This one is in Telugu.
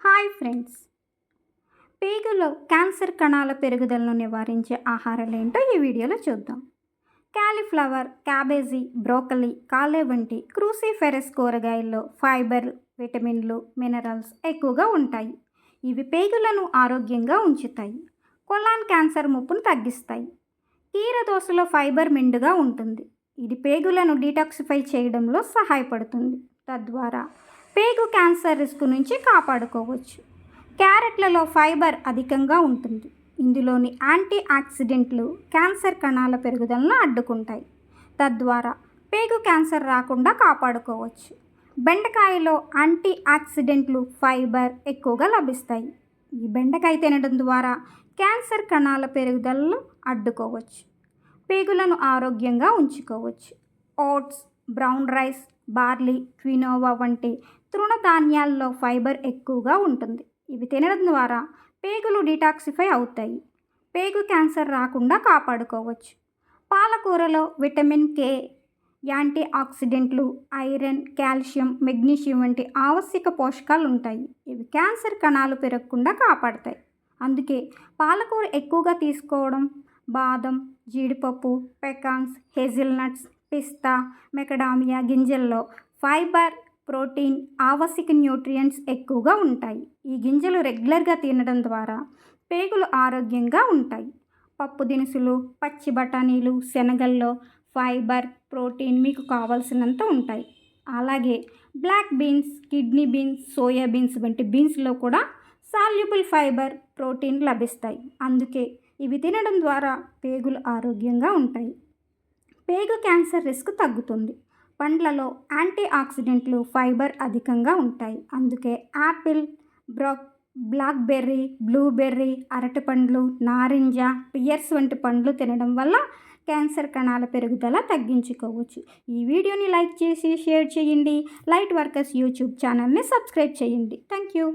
Hi friends. పేగులో క్యాన్సర్ కణాల పెరుగుదలను నివారించే ఆహారాలు ఏంటో ఈ వీడియోలో చూద్దాం. క్యాలీఫ్లవర్ క్యాబేజీ బ్రోకలీ కాలే వంటి క్రూసిఫెరస్ కూరగాయల్లో ఫైబర్ విటమిన్లు మినరల్స్ ఎక్కువగా ఉంటాయి. ఇవి పేగులను ఆరోగ్యంగా ఉంచుతాయి. కొలాన్ క్యాన్సర్ ముప్పును తగ్గిస్తాయి. కీర దోశలో ఫైబర్ మెండుగా ఉంటుంది. ఇది పేగులను డీటాక్సిఫై చేయడంలో సహాయపడుతుంది. తద్వారా పేగు క్యాన్సర్ రిస్క్ నుంచి కాపాడుకోవచ్చు. క్యారెట్లలో ఫైబర్ అధికంగా ఉంటుంది. ఇందులోని యాంటీ ఆక్సిడెంట్లు క్యాన్సర్ కణాల పెరుగుదలను అడ్డుకుంటాయి. తద్వారా పేగు క్యాన్సర్ రాకుండా కాపాడుకోవచ్చు. బెండకాయలో యాంటీ ఆక్సిడెంట్లు ఫైబర్ ఎక్కువగా లభిస్తాయి. ఈ బెండకాయ తినడం ద్వారా క్యాన్సర్ కణాల పెరుగుదలను అడ్డుకోవచ్చు. పేగులను ఆరోగ్యంగా ఉంచుకోవచ్చు. Oats brown rice barley quinoa వంటి తృణధాన్యాల్లో ఫైబర్ ఎక్కువగా ఉంటుంది. ఇవి తినడం ద్వారా పేగులు డిటాక్సిఫై అవుతాయి. పేగు క్యాన్సర్ రాకుండా కాపాడుకోవచ్చు. పాలకూరలో విటమిన్ కే యాంటీ ఆక్సిడెంట్లు ఐరన్ కాల్షియం మెగ్నీషియం వంటి ఆవశ్యక పోషకాలు ఉంటాయి ఇవి క్యాన్సర్ కణాలు పెరగకుండా కాపాడతాయి. అందుకే పాలకూర ఎక్కువగా తీసుకోవడం బాదం జీడిపప్పు పెకాన్స్ హేజిల్నట్స్ పిస్తా మెకడామియా గింజల్లో ఫైబర్ ప్రోటీన్ ఆవశ్యక న్యూట్రియంట్స్ ఎక్కువగా ఉంటాయి. ఈ గింజలు రెగ్యులర్గా తినడం ద్వారా పేగులు ఆరోగ్యంగా ఉంటాయి. పప్పు దినుసులు పచ్చి బఠానీలు శనగల్లో ఫైబర్ ప్రోటీన్ మీకు కావలసినంత ఉంటాయి. అలాగే black beans kidney beans soya beans వంటి బీన్స్లో కూడా సాల్యుబుల్ ఫైబర్ ప్రోటీన్ లభిస్తాయి. అందుకే ఇవి తినడం ద్వారా పేగులు ఆరోగ్యంగా ఉంటాయి. పేగు క్యాన్సర్ రిస్క్ తగ్గుతుంది. పండ్లలో యాంటీ ఆక్సిడెంట్లు ఫైబర్ అధికంగా ఉంటాయి. అందుకే యాపిల్ బ్రో బ్లాక్బెర్రీ బ్లూబెర్రీ అరటిపండ్లు నారింజ పియర్స్ వంటి పండ్లు తినడం వల్ల క్యాన్సర్ కణాల పెరుగుదల తగ్గించుకోవచ్చు. ఈ వీడియోని లైక్ చేసి షేర్ చేయండి. లైట్ వర్కర్స్ యూట్యూబ్ ఛానల్ని సబ్స్క్రైబ్ చేయండి. Thank you